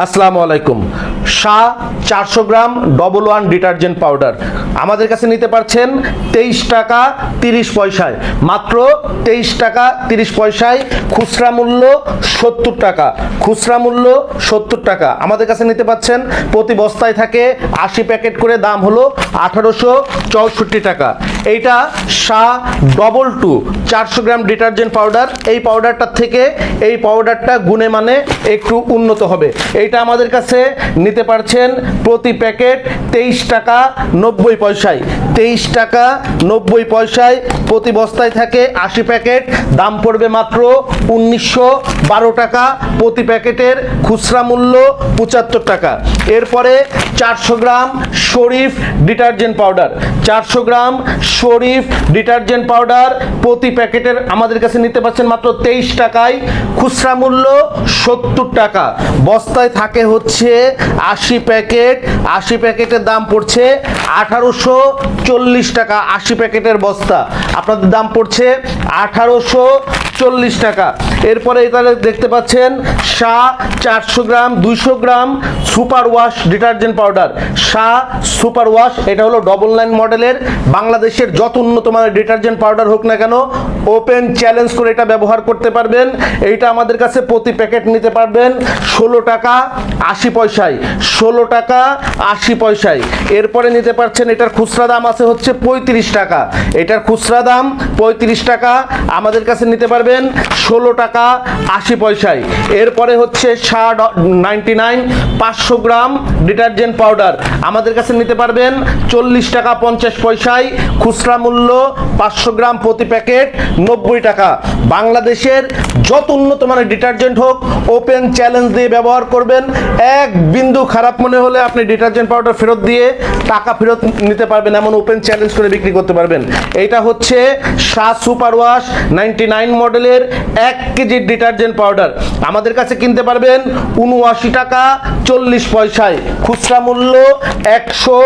আসসালামু আলাইকুম। শাহ চারশো gram double one detergent powder আমাদের কাছে নিতে পারছেন তেইশ টাকা তিরিশ পয়সায়। মাত্র তেইশ টাকা তিরিশ পয়সায় খুচরা মূল্য সত্তর টাকা। খুচরা মূল্য সত্তর টাকা। আমাদের কাছে নিতে পাচ্ছেন প্রতি বস্তায় থাকে আশি প্যাকেট করে দাম হলো আঠারোশো চৌষট্টি টাকা। এইটা শাহ ডবল টু চারশো গ্রাম ডিটারজেন্ট পাউডার। এই পাউডারটার থেকে এই পাউডারটা গুণে মানে একটু উন্নত হবে। এইটা আমাদের কাছে নিতে পারছেন প্রতি প্যাকেট তেইশ টাকা নব্বই পয়সায়। তেইশ টাকা নব্বই পয়সায় প্রতি বস্তায় থাকে আশি প্যাকেট। দাম পড়বে মাত্র উনিশশো বারো টাকা। প্রতি প্যাকেটের খুচরা মূল্য পঁচাত্তর টাকা। এরপরে চারশো গ্রাম শরীফ ডিটারজেন্ট পাউডার। চারশো গ্রাম শরীফ ডিটারজেন্ট পাউডার প্রতি প্যাকেটের আমাদের কাছে নিতে পারছেন মাত্র তেইশ টাকায়। খুচরা মূল্য সত্তর টাকা। বস্তায় থাকে হচ্ছে আশি প্যাকেট। আশি প্যাকেটের দাম পড়ছে আঠারোশো চল্লিশ টাকা আশি প্যাকেটের বস্তা। আপনাদের দাম পড়ছে আঠারোশো চল্লিশ টাকা। এরপরে এখানে দেখতে পাচ্ছেন শাহ চারশো গ্রাম, দুইশো gram super wash detergent powder. Shah super wash, এটা হলো ডবল নাইন মডেলের বাংলাদেশের যত উন্নত মানের ডিটারজেন্ট পাউডার হোক না কেন ওপেন চ্যালেঞ্জ করে এটা ব্যবহার করতে পারবেন। এইটা আমাদের কাছে প্রতি প্যাকেট নিতে পারবেন ষোলো টাকা আশি পয়সায়। ষোলো টাকা আশি পয়সায়। এরপরে নিতে পারছেন এটার খুচরা দাম আছে হচ্ছে পঁয়ত্রিশ টাকা। এটার খুচরা দাম পঁয়ত্রিশ টাকা। আমাদের কাছে নিতে পারবেন ষোলো টাকা আশি পয়সায়। এরপরে হচ্ছে ষাট নাইনটি নাইন পাঁচশো গ্রাম ডিটারজেন্ট পাউডার। আমাদের কাছে নিতে পারবেন চল্লিশ টাকা পঞ্চাশ পয়সায়। খুচরা মূল্য পাঁচশো গ্রাম প্রতি প্যাকেট নব্বই টাকা। বাংলাদেশের যত উন্নত মানের ডিটারজেন্ট হোক ওপেন চ্যালেঞ্জ দিয়ে ব্যবহার করবেন। এক বিন্দু খারাপ মনে হলে আপনি ডিটারজেন্ট পাউডার ফেরত দিয়ে টাকা ফেরত নিতে পারবেন, এমন ওপেন চ্যালেঞ্জ করে বিক্রি করতে পারবেন। এইটা হচ্ছে Shah super wash ninety nine মডেলের এক কেজি ডিটারজেন্ট পাউডার আমাদের কাছে কিনতে পারবেন উনআশি টাকা চল্লিশ পয়সায়। খুচরা মূল্য একশো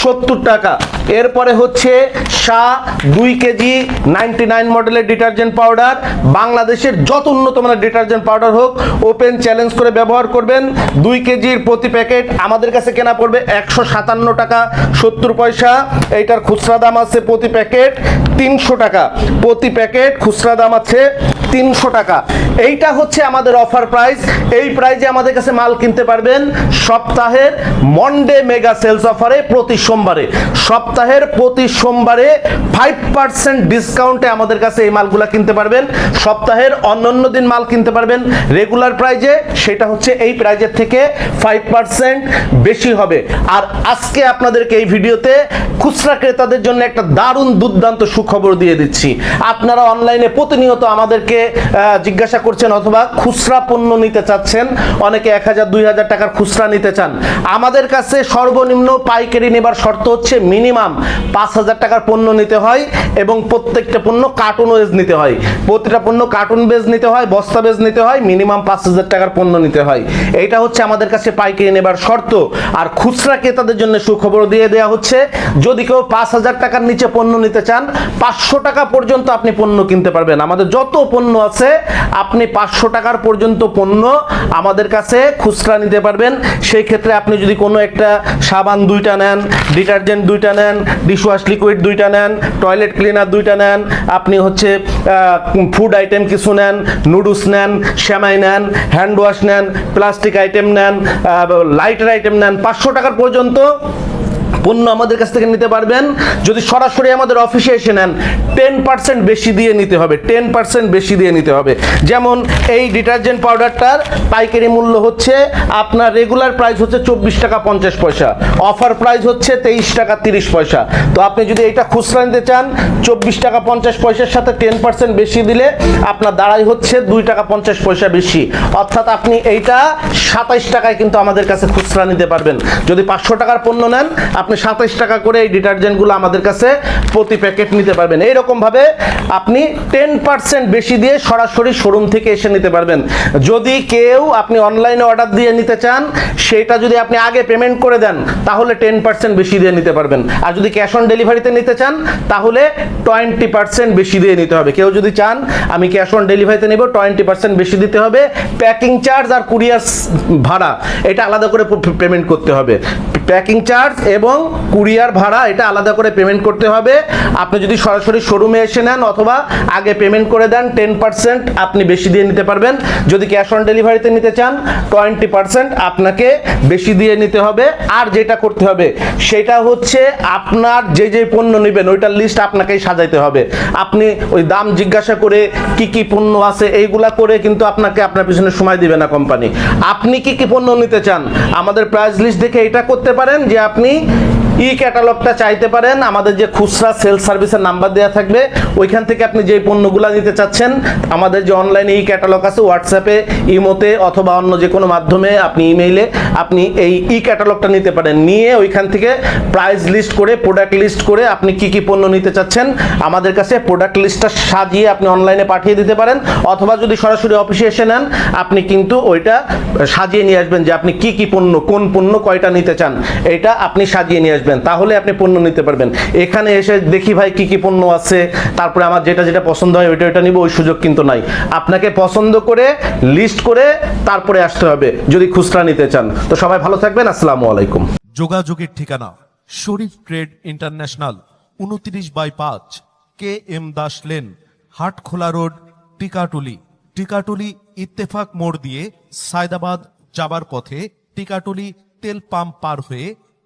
সত্তর টাকা। এরপরে হচ্ছে শাহ দুই কেজি নাইনটি নাইন মডেলের ডিটারজেন্ট পাউডার। বাংলাদেশের যত উন্নত মানের ডিটারজেন্ট পাউডার হোক, ওপেন চ্যালেঞ্জ করে ব্যবহার করবেন। দুই কেজির প্রতি প্যাকেট আমাদের কাছে কেনা পড়বে একশো সাতান্ন টাকা সত্তর পয়সা। এইটার খুচরা দাম আছে প্রতি প্যাকেট। তিনশো টাকা। প্রতি প্যাকেট খুচরা দাম আছে তিনশো টাকা। এইটা হচ্ছে আমাদের অফার প্রাইস এই প্রাইজে আমাদের কাছে মাল কিনতে পারবেন সপ্তাহের মন্ডে মেগা সেলস অফারে প্রতি সোমবারে। সপ্তাহের প্রতি সোমবারে ফাইভ পার্সেন্ট ডিসকাউন্টে আমাদের কাছে এই মালগুলা কিনতে পারবেন। সপ্তাহের অন্যান্য দিন মাল কিনতে পারবেন। রেগুলার প্রাইজে সেটা হচ্ছে এই প্রাইজের থেকে ফাইভ পার্সেন্ট বেশি হবে। আর আজকে আপনাদেরকে এই ভিডিওতে খুচরা ক্রেতাদের জন্য একটা দারুণ দুর্দান্ত সুখবর দিয়ে দিচ্ছি। আপনারা অনলাইনে প্রতিনিয়ত আমাদেরকে জিজ্ঞাসা করছেন অথবা খুচরা পণ্য নিতে চাচ্ছেন। অনেকে এক হাজার, দুই হাজার টাকার খুচরা নিতে চান। আমাদের কাছে সর্বনিম্ন পাইকারি নেবার শর্ত হচ্ছে মিনিমাম পাঁচ হাজার টাকার পণ্য নিতে হয় এবং প্রত্যেকটা পণ্য কার্টুন ওয়েজ নিতে হয়। প্রতিটা পণ্য কার্টুন বেজ নিতে হয়, বস্তা বেজ নিতে হয় মিনিমাম পাঁচ হাজার টাকার পণ্য নিতে হয়। এইটা হচ্ছে আমাদের কাছে পাইকারি নেবার শর্ত। আর খুচরা ক্রেতাদের জন্য সুখবর দিয়ে দেওয়া হচ্ছে, যদি কেউ পাঁচ হাজার টাকার নিচে পণ্য নিতে চান পাঁচশো টাকা পর্যন্ত আপনি পণ্য কিনতে পারবেন। আমাদের যত পণ্য আছে, আপনি পাঁচশো টাকার পর্যন্ত পণ্য আমাদের কাছে খুচরা নিতে পারবেন। সেই ক্ষেত্রে আপনি যদি কোনো একটা সাবান দুইটা নেন, ডিটারজেন্ট দুইটা নেন ডিশওয়াশ লিকুইড দুইটা নেন টয়লেট ক্লিনার দুইটা নেন, আপনি হচ্ছে ফুড আইটেম কিছু নেন নুডলস নেন শ্যামাই নেন হ্যান্ড ওয়াশ নেন প্লাস্টিক আইটেম নেন লাইটার আইটেম নেন, পাঁচশো টাকার পর্যন্ত পণ্য আমাদের কাছ থেকে নিতে পারবেন। যদি সরাসরি আমাদের অফিসে এসে নেন টেন পার্সেন্ট বেশি দিয়ে নিতে হবে টেন পার্সেন্ট বেশি দিয়ে নিতে হবে। যেমন এই ডিটারজেন্ট পাউডারটার পাইকারি মূল্য হচ্ছে আপনার রেগুলার প্রাইস হচ্ছে চব্বিশ টাকা পঞ্চাশ পয়সা অফার প্রাইস হচ্ছে তেইশ টাকা তিরিশ পয়সা। তো আপনি যদি এটা খুচরা নিতে চান, চব্বিশ টাকা পঞ্চাশ পয়সার সাথে টেন পার্সেন্ট বেশি দিলে আপনার দাঁড়াই হচ্ছে দুই টাকা পঞ্চাশ পয়সা বেশি। অর্থাৎ আপনি এইটা সাতাইশ টাকায় কিন্তু আমাদের কাছে খুচরা নিতে পারবেন। যদি পাঁচশো টাকার পণ্য নেন, আপনি আপনি সাতাইশ টাকা করে এই ডিটারজেন্টগুলো আমাদের কাছে প্রতি প্যাকেট নিতে পারবেন। এইরকমভাবে আপনি টেন পার্সেন্ট বেশি দিয়ে সরাসরি শোরুম থেকে এসে নিতে পারবেন। যদি কেউ আপনি অনলাইনে অর্ডার দিয়ে নিতে চান, সেটা যদি আপনি আগে পেমেন্ট করে দেন, তাহলে টেন পার্সেন্ট বেশি দিয়ে নিতে পারবেন। আর যদি ক্যাশ অন ডেলিভারিতে নিতে চান, তাহলে টোয়েন্টি পার্সেন্ট বেশি দিয়ে নিতে হবে। কেউ যদি চান, আমি ক্যাশ অন ডেলিভারিতে নেব টোয়েন্টি পার্সেন্ট বেশি দিতে হবে। প্যাকিং চার্জ আর কুরিয়ার ভাড়া, এটা আলাদা করে পেমেন্ট করতে হবে। প্যাকিং চার্জ এবং কুরিয়ার ভাড়া, এটা আলাদা করে পেমেন্ট করতে হবে। আপনি যদি সরাসরি শোরুমে এসে নেন অথবা আগে পেমেন্ট করে দেন টেন পার্সেন্ট আপনি বেশি দিয়ে নিতে পারবেন। যদি ক্যাশ অন ডেলিভারিতে নিতে চান টোয়েন্টি পার্সেন্ট আপনাকে বেশি দিয়ে নিতে হবে। আর যেটা করতে হবে, সেটা হচ্ছে আপনার যে যে পণ্য নেবেন, ওইটার লিস্ট আপনাকেই সাজাইতে হবে। আপনি ওই দাম জিজ্ঞাসা করে কি কি পণ্য আছে, এইগুলা করে কিন্তু আপনাকে আপনার পিছনে সময় দিবে না কোম্পানি আপনি কি কি পণ্য নিতে চান, আমাদের প্রাইস লিস্ট দেখে এটা করতে পারেন যে আপনি ই ক্যাটালগটা চাইতে পারেন। আমাদের যে খুচরা সেল সার্ভিসের নাম্বার দেওয়া থাকবে, ওইখান থেকে আপনি যে পণ্যগুলো নিতে চাচ্ছেন, আমাদের যে অনলাইনে ই ক্যাটালগ আছে হোয়াটসঅ্যাপে ইমোতে অথবা অন্য যে কোনো মাধ্যমে আপনি ইমেইলে আপনি এই ই ক্যাটালগটা নিতে পারেন। নিয়ে ওইখান থেকে প্রাইস লিস্ট করে প্রোডাক্ট লিস্ট করে আপনি কি কি পণ্য নিতে চাচ্ছেন, আমাদের কাছে প্রোডাক্ট লিস্টটা সাজিয়ে আপনি অনলাইনে পাঠিয়ে দিতে পারেন। অথবা যদি সরাসরি অফিসে এসে নেন, আপনি কিন্তু ওইটা সাজিয়ে নিয়ে আসবেন যে আপনি কি কি পণ্য, কোন পণ্য কয়টা নিতে চান, এটা আপনি সাজিয়ে নিয়ে আসবেন তাহলে আপনি পণ্য নিতে পারবেন। এখানে এসে দেখি ভাই কি কি পণ্য আছে, তারপরে আমার যেটা যেটা পছন্দ হয় ওইটা ওইটা নিব, ওই সুযোগ কিন্তু নাই। আপনাকে পছন্দ করে লিস্ট করে তারপরে আসতে হবে, যদি খুচরা নিতে চান। তো সবাই ভালো থাকবেন, আসসালামু আলাইকুম। যোগাযোগের ঠিকানা, শরীফ ট্রেড ইন্টারন্যাশনাল, উনত্রিশ বাই পাঁচ, K M Das lane, Hatkhola road, Tikatuli. Tikatuli Ittefaq মোড় দিয়ে সায়দাবাদ যাবার পথে টিকাটুলি তেল পাম্প পার হয়ে